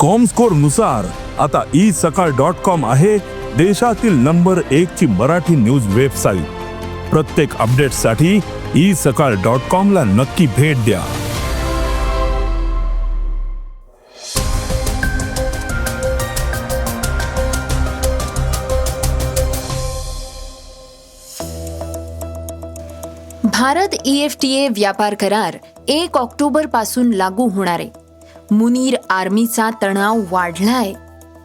कॉमस्कोरनुसार आता E Sakal dot com आहे देशातील नंबर एक ची मराठी न्यूज वेबसाईट प्रत्येक अपडेटसाठी ई सकाळ डॉट कॉम ला नक्की भेट द्या. भारत E ईएफटीए व्यापार करार एक ऑक्टोबरपासून लागू होणार आहे. मुनीर आर्मीचा तणाव वाढलाय.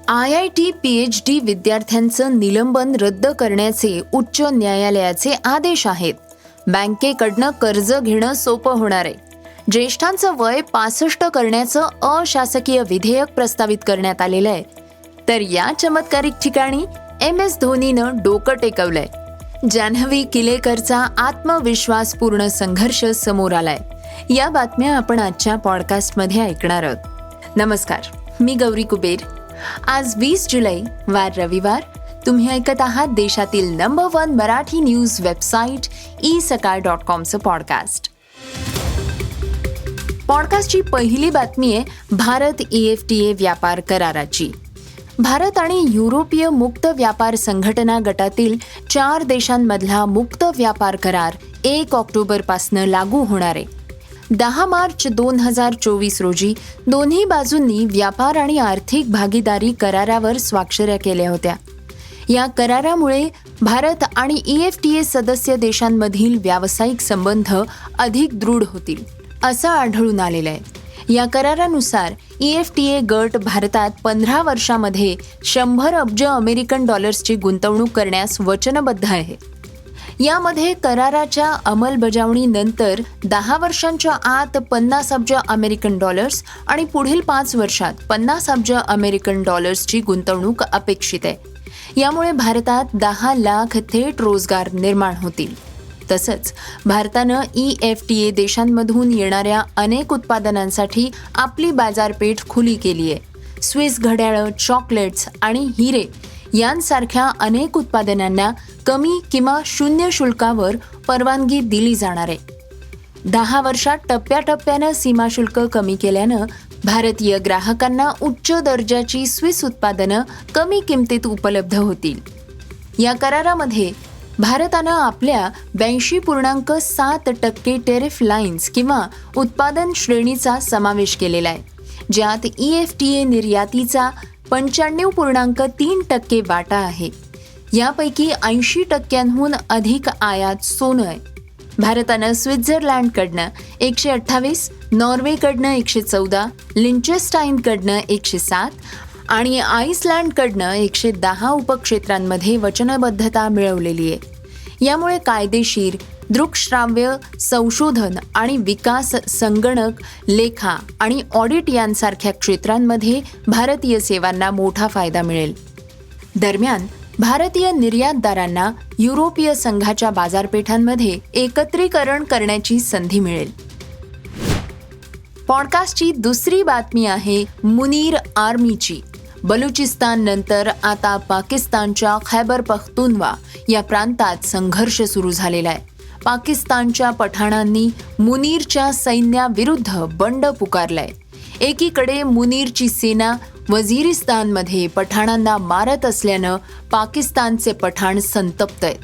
I I T P H D विद्यार्थ्यांचं निलंबन रद्द करण्याचे उच्च न्यायालयाचे आदेश आहेत. बँकेकडनं कर्ज घेणं सोपं होणार आहे. ज्येष्ठांचं वय पासष्ट करण्याचं अशासकीय विधेयक प्रस्तावित करण्यात आलेलं आहे. तर या चमत्कारिक ठिकाणी एम एस धोनीनं डोकं टेकवलंय. जान्हवी किलेकरचा आत्मविश्वासपूर्ण संघर्ष समोर आलाय. या बातम्या आपण आजच्या पॉडकास्टमध्ये ऐकणार आहोत. नमस्कार मी गौरी कुबेर. आज वीस जुलै वार रविवार. तुम्ही ऐकत आहात देशातील number one Marathi news website e Sakal dot कॉमचं podcast पॉडकास्टची पहिली बातमी आहे भारत E ईएफटीए व्यापार कराराची. भारत आणि युरोपीय मुक्त व्यापार संघटना गटातील चार देशांमधला मुक्त व्यापार करार एक ऑक्टोबरपासनं लागू होणार आहे. दहा मार्च दोन हजार चोवीस रोजी दोन्ही बाजूंनी व्यापार आणि आर्थिक भागीदारी करारावर स्वाक्षऱ्या केल्या होत्या. या करारामुळे भारत आणि ई एफ टी ए सदस्य देशांमधील व्यावसायिक संबंध अधिक दृढ होतील असं आढळून आलेलं आहे. या करारानुसार ई एफ टी ए गट भारतात पंधरा वर्षामध्ये शंभर अब्ज अमेरिकन डॉलर्सची गुंतवणूक करण्यास वचनबद्ध आहे. यामध्ये कराराच्या अंमलबजावणीनंतर दहा वर्षांच्या आत पन्नास अब्ज अमेरिकन डॉलर्स आणि पुढील पाच वर्षात पन्नास अब्ज अमेरिकन डॉलर्सची गुंतवणूक अपेक्षित आहे. यामुळे भारतात दहा लाख थेट रोजगार निर्माण होतील. तसंच भारतानं ई एफ टी ए देशांमधून येणाऱ्या अनेक उत्पादनांसाठी आपली बाजारपेठ खुली केली आहे स्विस घड्याळं चॉकलेट्स आणि हिरे यांसारख्या अनेक उत्पादनांना कमी किंवा शून्य शुल्कावर परवानगी दिली जाणार आहे. दहा वर्षात टप्प्याटप्प्यानं सीमाशुल्क कमी केल्यानं भारतीय ग्राहकांना उच्च दर्जाची स्विस उत्पादनं कमी किमतीत उपलब्ध होतील. या करारामध्ये भारतानं आपल्या ब्याऐंशी पूर्णांक सात टक्के टेरिफ लाईन्स किंवा उत्पादन श्रेणीचा समावेश केलेला आहे ज्यात ई एफ टी ए निर्यातीचा पंच्याण्णव पूर्णांक तीन टक्के वाटा आहे. यापैकी ऐंशी टक्क्यांहून अधिक आयात सोनं आहे. भारतानं स्वित्झर्लंडकडनं एकशे अठ्ठावीस नॉर्वेकडनं एकशे चौदा लिंचेस्टाईनकडनं एकशे सात आणि आईसलँडकडनं एकशे दहा उपक्षेत्रांमध्ये वचनबद्धता मिळवलेली आहे. यामुळे कायदेशीर दृकश्राव्य संशोधन आणि विकास संगणक लेखा आणि ऑडिट यांसारख्या क्षेत्रांमध्ये भारतीय सेवांना मोठा फायदा मिळेल. दरम्यान भारतीय निर्यातदारांना युरोपीय संघाच्या बाजारपेठांमध्ये एकत्रीकरण करण्याची संधी मिळेल. पॉडकास्टची दुसरी बातमी आहे मुनीर आर्मीची. बलुचिस्तान नंतर आता पाकिस्तानच्या खैबर पख्तुनवा या प्रांतात संघर्ष सुरू झालेला आहे. पाकिस्तानच्या पठाणांनी मुनीरच्या सैन्याविरुद्ध बंड पुकारलाय. एकीकडे मुनीरची सेना वझिरिस्तानमध्ये पठाणांना मारत असल्यानं पाकिस्तानचे पठाण संतप्त आहेत.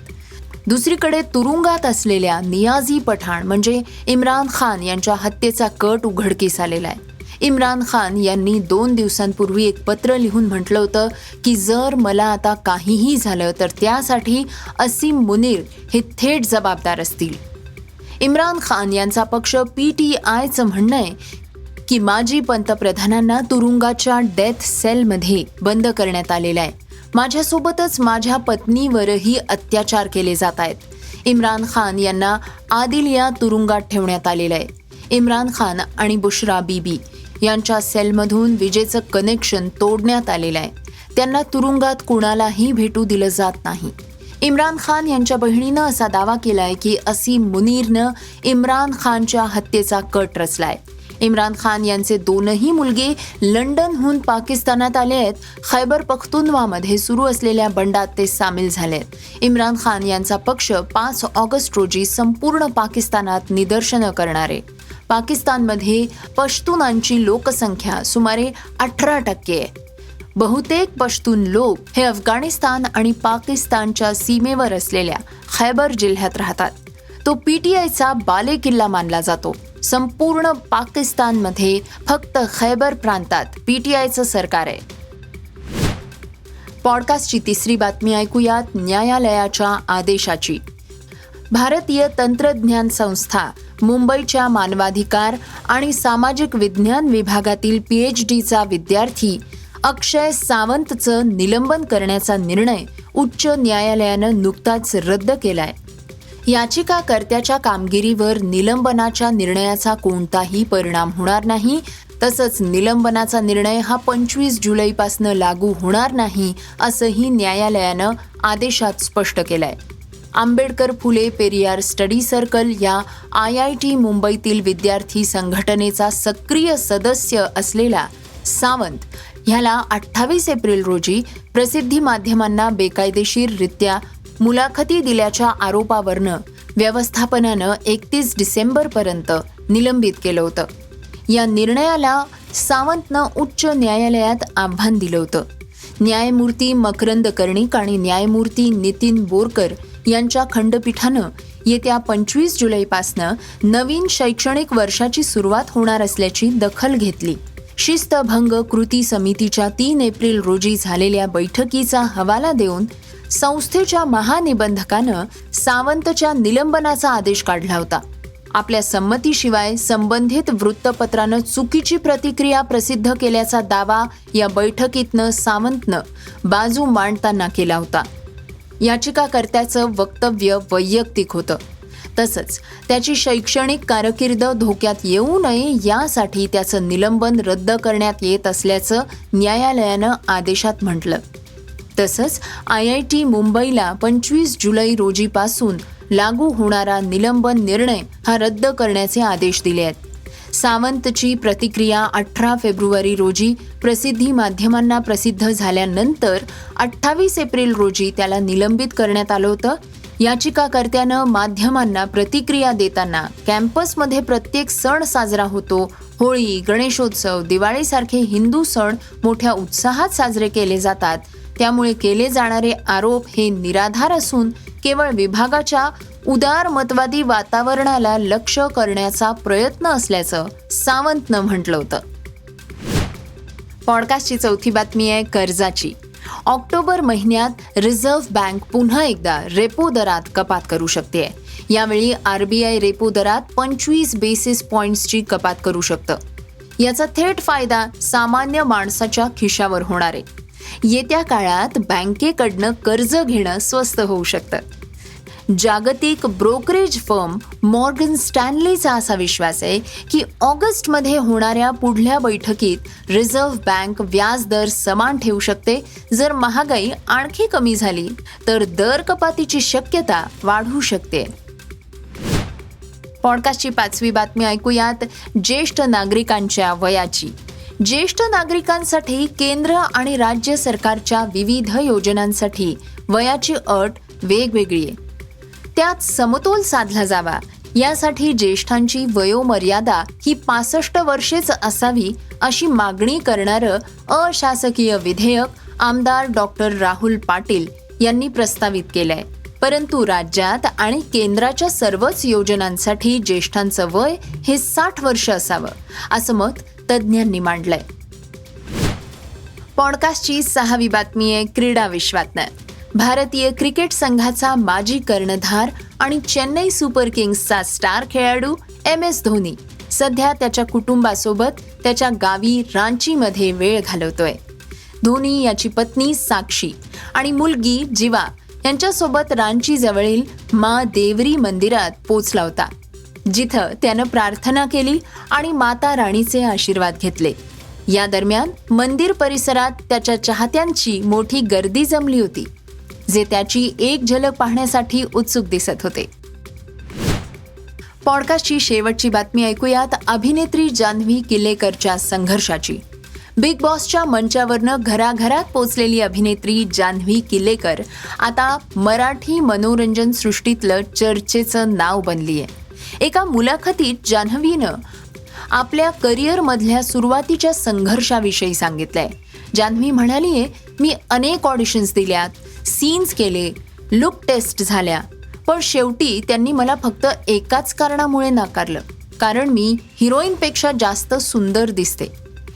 दुसरीकडे तुरुंगात असलेल्या नियाझी पठाण म्हणजे इम्रान खान यांच्या हत्येचा कट उघडकीस आलेला आहे. इम्रान खान यांनी दोन दिवसांपूर्वी एक पत्र लिहून म्हटलं होतं की जर मला आता काहीही झालं तर त्यासाठी असीम मुनीर हे थेट जबाबदार असतील. इम्रान खान यांचा पक्ष पी टी आयचं म्हणणं आहे की माजी पंतप्रधानांना तुरुंगाच्या डेथ सेलमध्ये बंद करण्यात आलेलं आहे. माझ्यासोबतच माझ्या पत्नीवरही अत्याचार केले जात आहेत. इम्रान खान यांना आदिल या तुरुंगात ठेवण्यात आलेलं आहे. इम्रान खान आणि बुशरा बीबी यांच्या सेलमधून विजेचं कनेक्शन तोडण्यात आलेलं आहे. त्यांना तुरुंगात कुणालाही भेटू दिलं जात नाही. इम्रान खान यांच्या बहिणीनं असा दावा केलाय की असीम मुनीरनं इम्रान खानच्या हत्येचा कट रचलाय. इम्रान खान यांचे दोनही मुलगे लंडनहून पाकिस्तानात आले आहेत. खैबर पख्तुनवामध्ये सुरू असलेल्या बंडात ते सामील झाले आहेत. इम्रान खान यांचा पक्ष पाच ऑगस्ट रोजी संपूर्ण पाकिस्तानात निदर्शनं करणारे. पाकिस्तानमध्ये पश्तुनांची लोकसंख्या सुमारे अठरा टक्के. आहे बहुतेक पश्तून लोक हे अफगाणिस्तान आणि पाकिस्तानच्या सीमेवर असलेल्या खैबर जिल्ह्यात राहतात. तो पीटीआयचा बालेकिल्ला मानला जातो. संपूर्ण पाकिस्तानमध्ये फक्त खैबर प्रांतात पीटीआयचं सरकार आहे. पॉडकास्टची तिसरी बातमी ऐकूयात न्यायालयाच्या आदेशाची. भारतीय तंत्रज्ञान संस्था मुंबईच्या मानवाधिकार आणि सामाजिक विज्ञान विभागातील पीएच डीचा विद्यार्थी अक्षय सावंतचं निलंबन करण्याचा निर्णय उच्च न्यायालयानं नुकताच रद्द केलाय. याचिकाकर्त्याच्या कामगिरीवर निलंबनाच्या निर्णयाचा कोणताही परिणाम होणार नाही तसंच निलंबनाचा निर्णय हा पंचवीस जुलैपासून लागू होणार नाही असंही न्यायालयानं आदेशात स्पष्ट केलंय. आंबेडकर फुले पेरियार स्टडी सर्कल या आय आय टी मुंबईतील विद्यार्थी संघटनेचा सक्रिय सदस्य असलेला सावंत ह्याला अठ्ठावीस एप्रिल रोजी प्रसिद्धी माध्यमांना बेकायदेशीररित्या मुलाखती दिल्याच्या आरोपावरनं व्यवस्थापनानं एकतीस डिसेंबरपर्यंत निलंबित केलं होतं. या निर्णयाला सावंतनं उच्च न्यायालयात आव्हान दिलं होतं. न्यायमूर्ती मकरंद कर्णिक आणि न्यायमूर्ती नितीन बोरकर यांच्या खंडपीठानं येत्या पंचवीस जुलैपासनं नवीन शैक्षणिक वर्षाची सुरुवात होणार असल्याची दखल घेतली. शिस्तभंग कृती समितीच्या तीन एप्रिल रोजी झालेल्या बैठकीचा हवाला देऊन संस्थेच्या महानिबंधकानं सावंतच्या निलंबनाचा आदेश काढला होता. आपल्या संमतीशिवाय संबंधित वृत्तपत्रानं चुकीची प्रतिक्रिया प्रसिद्ध केल्याचा दावा या बैठकीतनं सावंतनं बाजू मांडताना केला होता. याचिकाकर्त्याचं वक्तव्य वैयक्तिक होतं. तसंच त्याची शैक्षणिक कारकीर्द धोक्यात येऊ नये यासाठी त्याचं निलंबन रद्द करण्यात येत असल्याचं न्यायालयानं आदेशात म्हटलं. तसंच आय आय टी मुंबईला पंचवीस जुलै रोजीपासून लागू होणारा निलंबन निर्णय हा रद्द करण्याचे आदेश दिले आहेत. सावंतची प्रतिक्रिया अठरा फेब्रुवारी रोजी प्रसिद्धी माध्यमांना प्रसिद्ध झाल्यानंतर अठ्ठावीस एप्रिल रोजी त्याला निलंबित करण्यात आलं होतं. याचिकाकर्त्यानं माध्यमांना प्रतिक्रिया देताना कॅम्पसमध्ये प्रत्येक सण साजरा होतो. होळी गणेशोत्सव दिवाळीसारखे हिंदू सण मोठ्या उत्साहात साजरे केले जातात. त्यामुळे केले जाणारे आरोप हे निराधार असून केवळ विभागाच्या उदारमतवादी वातावरणाला लक्ष करण्याचा प्रयत्न असल्याचं सावंतनं म्हटलं होतं. पॉडकास्टची चौथी बातमी आहे कर्जाची. ऑक्टोबर महिन्यात रिझर्व्ह बँक पुन्हा एकदा रेपो दरात कपात करू शकते. यावेळी आरबीआय रेपो दरात पंचवीस बेसिस पॉइंट्सची कपात करू शकतं. याचा थेट फायदा सामान्य माणसाच्या खिशावर होणार आहे. येत्या काळात बँकेकडनं कर्ज घेणं स्वस्त होऊ शकतं. जागतिक ब्रोकरेज फर्म मॉर्गन स्टॅनलीचा असा विश्वास आहे की ऑगस्टमध्ये होणाऱ्या पुढल्या बैठकीत रिझर्व्ह बँक व्याज दर समान ठेवू शकते. जर महागाई आणखी कमी झाली तर दर कपातीची शक्यता वाढू शकते. पॉडकास्टची पाचवी बातमी ऐकूयात. ज्येष्ठ नागरिकांच्या वयाची. ज्येष्ठ नागरिकांसाठी केंद्र आणि राज्य सरकारच्या विविध योजनांसाठी वयाची अट वेगवेगळी आहे. त्यात समतोल साधला जावा. यासाठी ज्येष्ठांची वयोमर्यादा ही पासष्ट वर्षेच असावी अशी मागणी करणारं अशासकीय विधेयक आमदार डॉक्टर राहुल पाटील यांनी प्रस्तावित केलंय. परंतु राज्यात आणि केंद्राच्या सर्वच योजनांसाठी ज्येष्ठांचं वय हे साठ वर्ष असावं असं मत तज्ज्ञांनी मांडलंय. पॉडकास्टची सहावी बातमी आहे क्रीडा विश्वातनं. भारतीय क्रिकेट संघाचा माजी कर्णधार आणि चेन्नई सुपर किंग्सचा स्टार खेळाडू एम एस धोनी सध्या त्याच्या कुटुंबासोबत त्याच्या गावी रांचीमध्ये वेळ घालवतोय. धोनी याची पत्नी साक्षी आणि मुलगी जिवा यांच्यासोबत रांची जवळील मा देवरी मंदिरात पोचला होता जिथं त्यानं प्रार्थना केली आणि माता राणीचे आशीर्वाद घेतले. या दरम्यान मंदिर परिसरात त्याच्या चाहत्यांची मोठी गर्दी जमली होती. जे त्याची एक झलक पाहण्यासाठी उत्सुक दिसत होते. पॉडकास्टची शेवटची बातमी ऐकूयात अभिनेत्री जान्हवी किल्लेकरच्या संघर्षाची. बिग बॉसच्या मंचावरनं घराघरात पोचलेली अभिनेत्री जान्हवी किल्लेकर आता मराठी मनोरंजन सृष्टीतलं चर्चेचं नाव बनली आहे एका मुलाखतीत जान्हवीनं आपल्या करिअरमधल्या सुरुवातीच्या संघर्षाविषयी सांगितलंय. जान्हवी म्हणालीये मी अनेक ऑडिशन्स दिल्यात सीन्स केले लुक टेस्ट झाल्या पण शेवटी त्यांनी मला फक्त एकाच कारणामुळे नाकारलं. कारण मी हिरोईनपेक्षा जास्त सुंदर दिसते.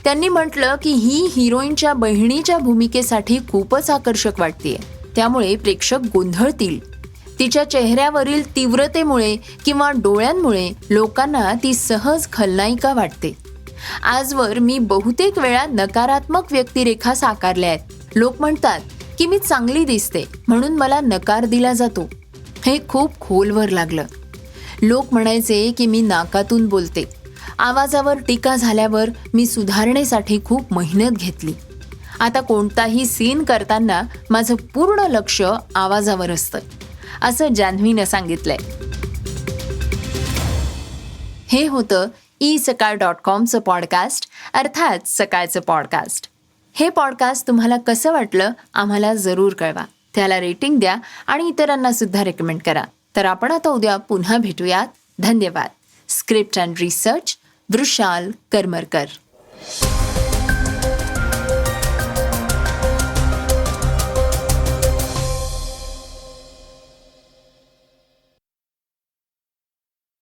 त्यांनी म्हटलं की ही हिरोईनच्या बहिणीच्या भूमिकेसाठी खूपच आकर्षक वाटतेय. त्यामुळे प्रेक्षक गोंधळतील. तिच्या चेहऱ्यावरील तीव्रतेमुळे किंवा डोळ्यांमुळे लोकांना ती सहज खलनायिका वाटते. आजवर मी बहुतेक वेळा नकारात्मक व्यक्तिरेखा साकारल्या आहेत. लोक म्हणतात की मी चांगली दिसते म्हणून मला नकार दिला जातो. हे खूप खोलवर लागलं. लोक म्हणायचे की मी नाकातून बोलते. आवाजावर टीका झाल्यावर मी सुधारणेसाठी खूप मेहनत घेतली. आता कोणताही सीन करताना माझं पूर्ण लक्ष आवाजावर असतं. असं जान्हवीनं सांगितलंय. हे होतं ई सकाळ डॉट कॉमचं पॉडकास्ट अर्थात सकाळचं पॉडकास्ट. हे पॉडकास्ट तुम्हाला कसं वाटलं आम्हाला जरूर कळवा. त्याला रेटिंग द्या आणि इतरांना सुद्धा रेकमेंड करा. तर आपण आता उद्या पुन्हा भेटूयात. धन्यवाद. Script and research Vrushal Karmarkar.